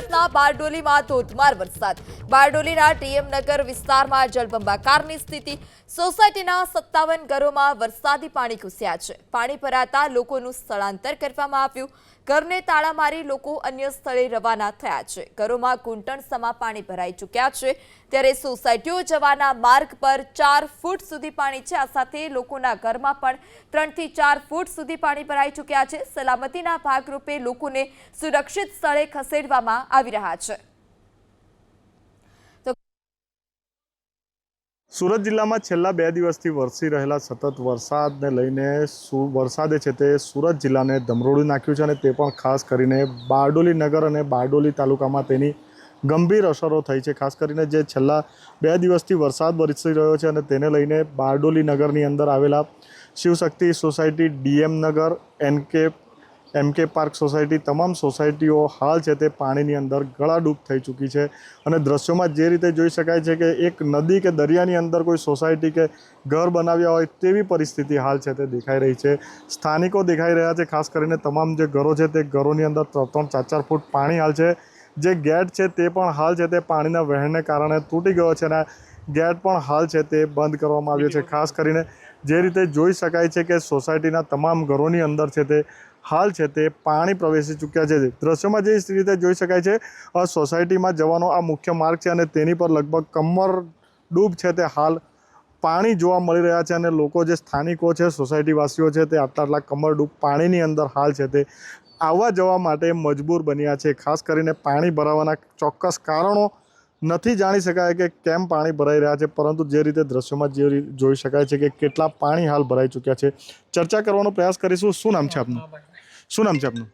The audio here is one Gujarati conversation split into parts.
સુરતના બારડોલીમાં ધોધમાર વરસાદ. બારડોલીના ટીએમ નગર વિસ્તારમાં જળબંબાકારની સ્થિતિ. સોસાયટીના સત્તાવન ઘરોમાં વરસાદી પાણી ઘૂસ્યા છે. પાણી ભરાતા લોકોનું સ્થળાંતર કરવામાં આવ્યું. ઘરને તાળા મારી લોકો અન્ય સ્થળે રવાના થયા છે. ઘરોમાં ઘૂંટણ સમા પાણી ભરાઈ ચૂક્યા છે. ત્યારે સોસાયટીઓ જવાના માર્ગ પર ચાર ફૂટ સુધી પાણી છે. આ સાથે લોકોના ઘરમાં પણ ત્રણથી ચાર ફૂટ સુધી પાણી ભરાઈ ચૂક્યા છે. સલામતીના ભાગરૂપે લોકોને સુરક્ષિત સ્થળે ખસેડવામાં આવી રહ્યા છે સુરત જિલ્લામાં છેલ્લા બે દિવસથી વરસી રહેલા સતત વરસાદને લઈને વરસાદે છે તે સુરત જિલ્લાને ધમરોળી નાખ્યું છે અને તે પણ ખાસ કરીને બારડોલી નગર અને બારડોલી તાલુકામાં તેની ગંભીર અસરો થઈ છે. ખાસ કરીને જે છેલ્લા બે દિવસથી વરસાદ વરસી રહ્યો છે અને તેને લઈને બારડોલી નગરની અંદર આવેલા Shivshakti society DM Nagar NK MK park society તમામ સોસાયટીઓ હાલ છે તે પાણીની અંદર ગળાડૂબ થઈ ચૂકી છે અને દ્રશ્યોમાં જે રીતે જોઈ શકાય છે કે એક નદી કે દરિયાની અંદર કોઈ સોસાયટી કે ઘર બનાવ્યા હોય તેવી પરિસ્થિતિ હાલ છે તે દેખાઈ રહી છે. સ્થાનિકો દેખાઈ રહ્યા છે, ખાસ કરીને તમામ જે ઘરો છે તે ઘરોની અંદર ત્રણ ત્રણ ચાર ચાર ફૂટ પાણી હાલ છે. જે ગેટ છે તે પણ હાલ છે તે પાણીના વહેણને કારણે તૂટી ગયો છે અને ગેટ પણ હાલ છે તે બંધ કરવામાં આવ્યો છે. ખાસ કરીને જે રીતે જોઈ શકાય છે કે સોસાયટીના તમામ ઘરોની અંદર છે તે હાલ છે તે પાણી પ્રવેશી ચૂક્યા છે. દ્રશ્યમાં જે રીતે જોઈ શકાય છે સોસાયટીમાં જવાનો આ મુખ્ય માર્ગ છે અને તેની પર લગભગ કમર ડૂબ છે તે હાલ પાણી જોવા મળી રહ્યા છે અને લોકો જે સ્થાનિકો છે, સોસાયટીવાસીઓ છે તે આટલા આટલા કમર પાણીની અંદર હાલ છે તે આવવા જવા માટે મજબૂર બન્યા છે. ખાસ કરીને પાણી ભરાવાના ચોક્કસ કારણો નથી જાણી શકાય કે કેમ પાણી ભરાઈ રહ્યા છે, પરંતુ જે રીતે દ્રશ્યોમાં જે જોઈ શકાય છે કે કેટલા પાણી હાલ ભરાઈ ચૂક્યા છે. ચર્ચા કરવાનો પ્રયાસ કરીશું. શું નામ છે આપનું? શું નામ છે આપનું?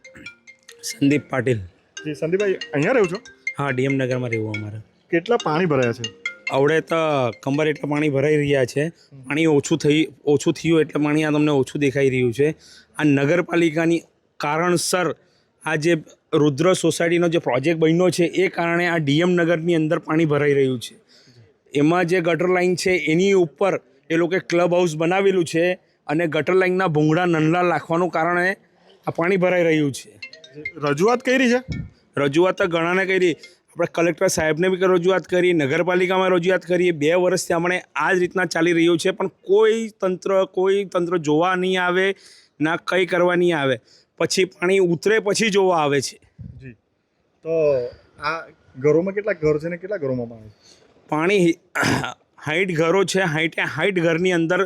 સંદીપ પાટીલ. જી સંદીપભાઈ અહીંયા રહ્યો છો? હા ડીએમ નગરમાં રહેવું અમારે. કેટલા પાણી ભરાયા છે? આવડે તો કંબર એટલા પાણી ભરાઈ રહ્યા છે. પાણી ઓછું થઈ ઓછું થયું એટલે પાણી આ તમને ઓછું દેખાઈ રહ્યું છે. આ નગરપાલિકાની કારણસર આ જે રુદ્ર સોસાયટીનો જે પ્રોજેક્ટ બન્યો છે એ કારણે આ ડીએમ નગરની અંદર પાણી ભરાઈ રહ્યું છે. એમાં જે ગટર લાઈન છે એની ઉપર એ લોકોએ ક્લબ હાઉસ બનાવેલું છે અને ગટર લાઇનના ભૂંગળા નંદલા નાખવાનું કારણે આ પાણી ભરાઈ રહ્યું છે. રજૂઆત કરી છે? રજૂઆત તો ઘણાને કરી. આપણે કલેક્ટર સાહેબને બી રજૂઆત કરી નગરપાલિકામાં રજૂઆત કરીએ. બે વર્ષથી આપણે આ જ રીતના ચાલી રહ્યું છે પણ કોઈ તંત્ર કોઈ તંત્ર જોવા નહીં આવે ના કંઈ કરવા નહીં આવે. પછી પાણી ઉતરે પછી જોવા આવે છે. જી. તો આ ઘરોમાં કેટલા ઘર છે ને કેટલા ઘરોમાં પાણી? પાણી હાઈટ ઘરો છે હાઈટે હાઈટ ઘરની અંદર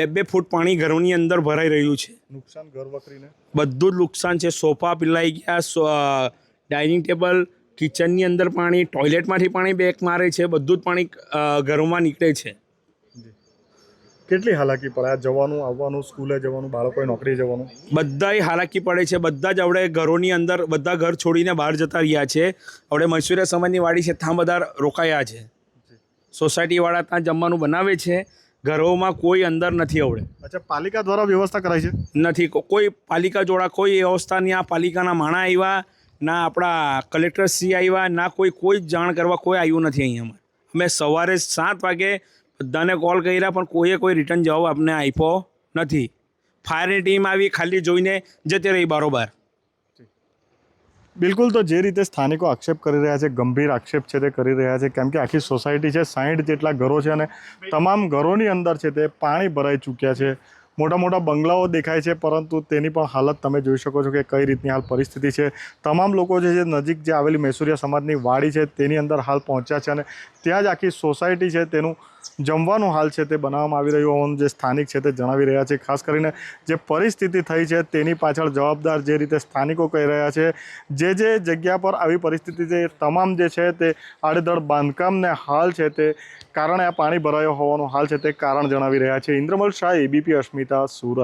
બે બે ફૂટ પાણી ઘરોની અંદર ભરાઈ રહ્યું છે. નુકસાન ઘર વકરીને બધું જ નુકસાન છે. સોફા પીલાઈ ગયા ડાઇનિંગ ટેબલ કિચનની અંદર પાણી ટોયલેટમાંથી પાણી બેક મારે છે બધું જ પાણી ઘરોમાં નીકળે છે. કેટલી હાલાકી પડે? આ જવાનું આવવાનું સ્કૂલે જવાનું બાળકોએ નોકરી જવાનું? બધાય હાલાકી પડે છે. બધા જ આપણે ઘરોની અંદર બધા ઘર છોડીને બહાર જતા રહ્યા છે. આપણે મૈસુરિયા સમાજની વાડી છે ત્યાં બધા રોકાયા છે. સોસાયટીવાળા ત્યાં જમવાનું બનાવે છે. ઘરોમાં કોઈ અંદર નથી આવડે. અચ્છા પાલિકા દ્વારા વ્યવસ્થા કરાઈ છે? નથી. કોઈ પાલિકા જોડા કોઈ વ્યવસ્થા નહીં. આ પાલિકાના માણા આવ્યા ના આપણા કલેક્ટરશ્રી આવ્યા ના કોઈ કોઈ જ જાણ કરવા કોઈ આવ્યું નથી અહીંયા અમે સવારે સાત વાગે બધાને કોલ કર્યા પણ કોઈએ કોઈ રિટર્ન જવાબ આપને આપ્યો નથી. ફાયરની ટીમ આવી ખાલી જોઈને જતી રહી બારોબાર. બિલકુલ તો જે રીતે સ્થાનિકો આક્ષેપ કરી રહ્યા છે ગંભીર આક્ષેપ છે તે કરી રહ્યા છે કેમ કે આખી સોસાયટી છે સાઠ જેટલા ઘરો છે અને તમામ ઘરોની અંદર છે તે પાણી ભરાઈ ચૂક્યા છે. મોટા મોટા બંગલાઓ દેખાય છે, પરંતુ તેની પણ હાલત તમે જોઈ શકો છો કે કઈ રીતની હાલ પરિસ્થિતિ છે. તમામ લોકો જે નજીક જે આવેલી મૈસુરિયા સમાજની વાડી છે, તેની અંદર હાલ પહોંચ્યા છે અને ત્યાં જ આખી સોસાયટી છે, તેનું જમવાનું હાલ છે તે બનાવવામાં આવી રહ્યું હોવાનું જે સ્થાનિક છે તે જણાવી રહ્યા છે. ખાસ કરીને જે પરિસ્થિતિ થઈ છે તેની પાછળ જવાબદાર જે રીતે સ્થાનિકો કહી રહ્યા છે, જે જે જગ્યા પર આવી પરિસ્થિતિ છે, તમામ જે છે તે આડેધડ બાંધકામને હાલ છે તે કારણે આ પાણી ભરાયો હોવાનું હાલ છે તે કારણ જણાવી રહ્યા છે. ઇન્દ્રમલ શાહ એબીપી અસ્મિતા સુરત